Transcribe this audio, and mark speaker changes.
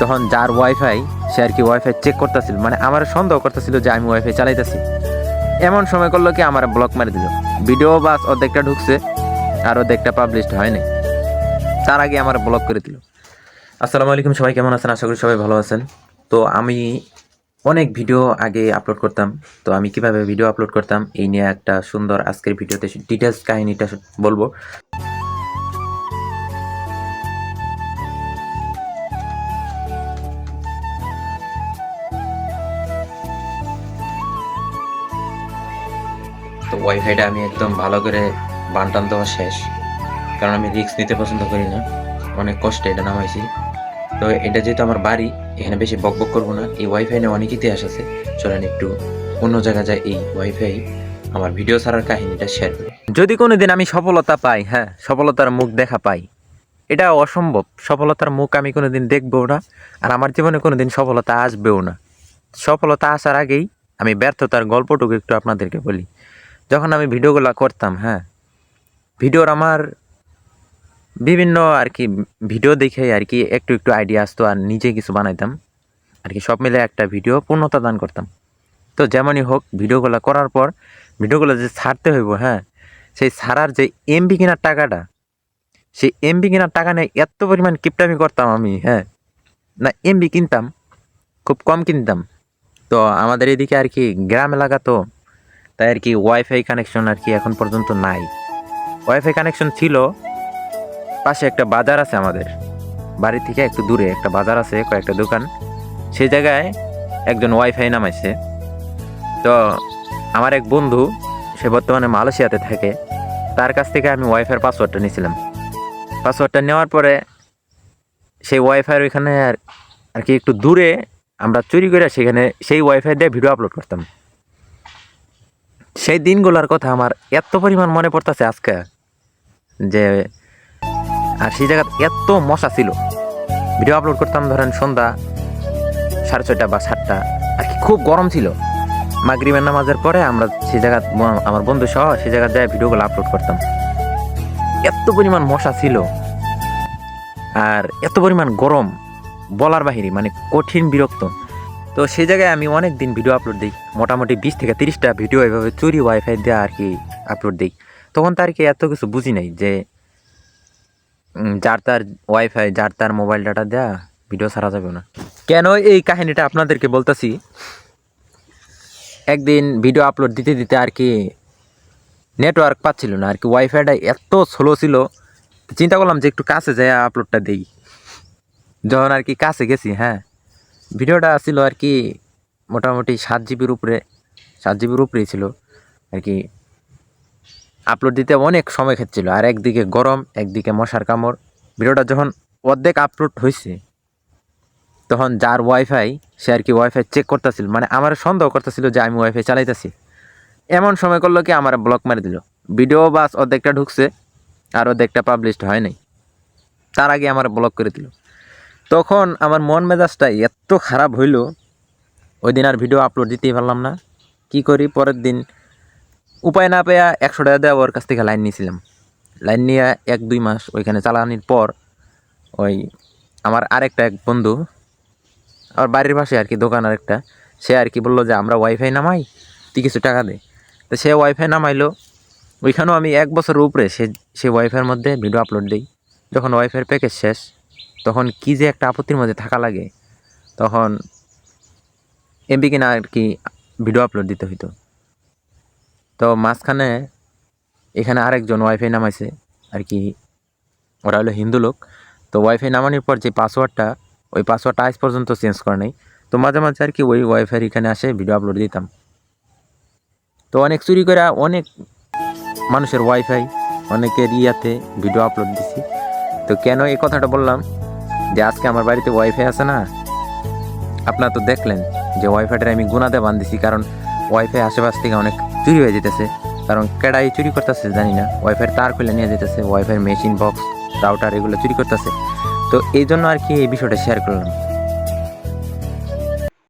Speaker 1: তখন যার ওয়াইফাই সে আর কি ওয়াইফাই চেক করতেছিল। মানে আমার সন্দেহ করতেছিল যে আমি ওয়াইফাই চালাইতেছি। এমন সময় করল কি, আমার ব্লক মারি দিল। ভিডিও বাস অর্ধেকটা ঢুকছে, আর অর্ধেকটা পাবলিশড হয়নি তার আগে আমার ব্লক করে দিল। আসসালামু আলাইকুম, সবাই কেমন আছেন? আশা করি সবাই ভালো আছেন। তো আমি অনেক ভিডিও আগে আপলোড করতাম। তো আমি কীভাবে ভিডিও আপলোড করতাম, এই নিয়ে একটা সুন্দর আজকের ভিডিওতে ডিটেলস কাহিনীটা বলব। তো ওয়াইফাইটা আমি একদম ভালো করে বানটান দেওয়া শেষ। কারণ আমি রিস্ক নিতে পছন্দ করি না। অনেক কষ্টে এটা নামাইছি। তো এটা যেহেতু আমার বাড়ি, এখানে বেশি বক বক করব না। এই ওয়াইফাই নিয়ে অনেক ইতিহাস আছে। চলেন একটু অন্য জায়গায় যায় এই ওয়াইফাই আমার ভিডিও ছাড়ার কাহিনীটা শেয়ার করি। যদি কোনো দিন আমি সফলতা পাই হ্যাঁ সফলতার মুখ দেখা পাই, এটা অসম্ভব। সফলতার মুখ আমি কোনো দিন দেখবও না। আর আমার জীবনে কোনো দিন সফলতা আসবেও না। সফলতা আসার আগেই আমি ব্যর্থতার গল্পটুকু একটু আপনাদেরকে বলি। যখন আমি ভিডিওগুলো করতাম হ্যাঁ ভিডিওর আমার বিভিন্ন আর কি ভিডিও দেখে আর কি একটু একটু আইডিয়া আসতো আর নিজে কিছু বানাইতাম। আর কি সব মিলে একটা ভিডিও পূর্ণতা দান করতাম। তো যেমনই হোক, ভিডিওগুলো করার পর ভিডিওগুলো যে ছাড়তে হইব হ্যাঁ সেই ছাড়ার যে এমবি কেনার টাকাটা, সেই এমবি কেনার টাকা নিয়ে এত পরিমাণ কিপটামি করতাম আমি হ্যাঁ না এমবি কিনতাম, খুব কম কিনতাম। তো আমাদের এদিকে আর কি গ্রাম এলাকা তো তাই আর কি ওয়াইফাই কানেকশন আর কি এখন পর্যন্ত নাই। ওয়াইফাই কানেকশন ছিল, পাশে একটা বাজার আছে আমাদের। বাড়ি থেকে একটু দূরে একটা বাজার আছে, কয়েকটা দোকান। সেই জায়গায় একজন ওয়াইফাই নামাইছে। তো আমার এক বন্ধু, সে বর্তমানে মালয়েশিয়াতে থাকে। তার কাছ থেকে আমি ওয়াইফাইয়ের পাসওয়ার্ডটা নিয়েছিলাম। পাসওয়ার্ডটা নেওয়ার পরে সেই ওয়াইফাইয়ের ওইখানে আর আর কি একটু দূরে আমরা চুরি করে সেখানে সেই ওয়াইফাই দিয়ে ভিডিও আপলোড করতাম। সেই দিনগুলোর কথা আমার এত পরিমাণ মনে পড়তেছে আজকে যে, আর সেই জায়গা এত মশা ছিল। ভিডিও আপলোড করতাম, ধরেন সন্ধ্যা সাড়ে ছয়টা বা সাতটা, আর কি খুব গরম ছিল। মাগরিবের নামাজের পরে আমরা সেই জায়গা আমার বন্ধু সহ সেই জায়গায় যায় ভিডিওগুলো আপলোড করতাম। এত পরিমাণ মশা ছিল, আর এত পরিমাণ গরম, বলার বাহিরে মানে কঠিন বিরক্ত। তো সেই জায়গায় আমি অনেক দিন ভিডিও আপলোড দিই। মোটামুটি বিশ থেকে তিরিশটা ভিডিও এভাবে চুরি ওয়াইফাই দেওয়া আর কি আপলোড দিই। তখন তার কি এত কিছু বুঝি নাই যে যার তার ওয়াইফাই যার তার মোবাইল ডাটা দেয়া ভিডিও ছাড়া যাবে না। কেন এই কাহিনীটা আপনাদেরকে বলতেছি? একদিন ভিডিও আপলোড দিতে দিতে আর কি নেটওয়ার্ক পাচ্ছিল না। আর কি ওয়াইফাইটা এত স্লো ছিল, চিন্তা করলাম যে একটু কাছে যাই আপলোডটা দিই। যখন আর কি কাছে গেছি হ্যাঁ ভিডিওটা ছিল আর কি মোটামুটি সাত জিবির উপরে, সাত জিবির উপরেই ছিল আর কি। আপলোড দিতে অনেক সময় খেচ্ছিল, আর একদিকে গরম, একদিকে মশার কামড়। ভিডিওটা যখন অর্ধেক আপলোড হয়েছে তখন যার ওয়াইফাই সে আর কি ওয়াইফাই চেক করতেছিল। মানে আমার সন্দেহ করতেছিল যে আমি ওয়াইফাই চালাইতেছি। এমন সময় করল কি, আমার ব্লক মারি দিল। ভিডিও বাস অর্ধেকটা ঢুকছে, আর অর্ধেকটা পাবলিশড হয় নাই। তার আগে আমার ব্লক করে দিল। তখন আমার মন মেজাজটা এত খারাপ হইল। ওই দিন আর ভিডিও আপলোড দিতেই পারলাম না। কি করি? পরের দিন উপায় না পেয়ে একশো টাকা দেওয়া ওর কাছ থেকে লাইন নিয়েছিলাম। লাইন নিয়ে এক, দুই মাস ওইখানে চালানির পর ওই আমার আরেকটা এক বন্ধু আমার বাড়ির পাশে আর কি দোকান আরেকটা, সে আর কি বলল যে, আমরা ওয়াইফাই নামাই, তুই কিছু টাকা দে। তো সে ওয়াইফাই নামাইলো। ওইখানেও আমি এক বছরের উপরে সে সে ওয়াইফাইয়ের মধ্যে ভিডিও আপলোড দিই। যখন ওয়াইফাইয়ের প্যাকেজ শেষ তখন কি যে একটা আপত্তির মধ্যে থাকা লাগে, তখন এমবি কিনা আর কি ভিডিও আপলোড দিতে হইতো। তো মাঝখানে এখানে আরেকজন ওয়াইফাই নামাইছে, আর কি ওরা হলো হিন্দু লোক। তো ওয়াইফাই নামানোর পর যে পাসওয়ার্ডটা ওই পাসওয়ার্ডটা আজ পর্যন্ত চেঞ্জ করে নাই। তো মাঝে মাঝে আর কি ওই ওয়াইফাই এখানে আসে ভিডিও আপলোড দিতাম। তো অনেক চুরি করে অনেক মানুষের ওয়াইফাই অনেকের ইয়াতে ভিডিও আপলোড দিছি। তো কেন এই কথাটা বললাম? যে আজকে আমার বাড়িতে ওয়াইফাই আছে না, আপনারা তো দেখলেন যে ওয়াইফাইটা আমি গুনাতে বান্ধিছি, কারণ ওয়াইফাই আশেপাশ থেকে অনেক চুরি হয়ে যেতেছে। কারণ কেডাই চুরি করতেছে জানি না ওয়াইফাইয়ের তার খুলে নিয়ে যেতেছে ওয়াইফাইয়ের মেশিন বক্স রাউটার এগুলো চুরি করতেছে। তো এই জন্য আর কি এই বিষয়টা শেয়ার করলাম।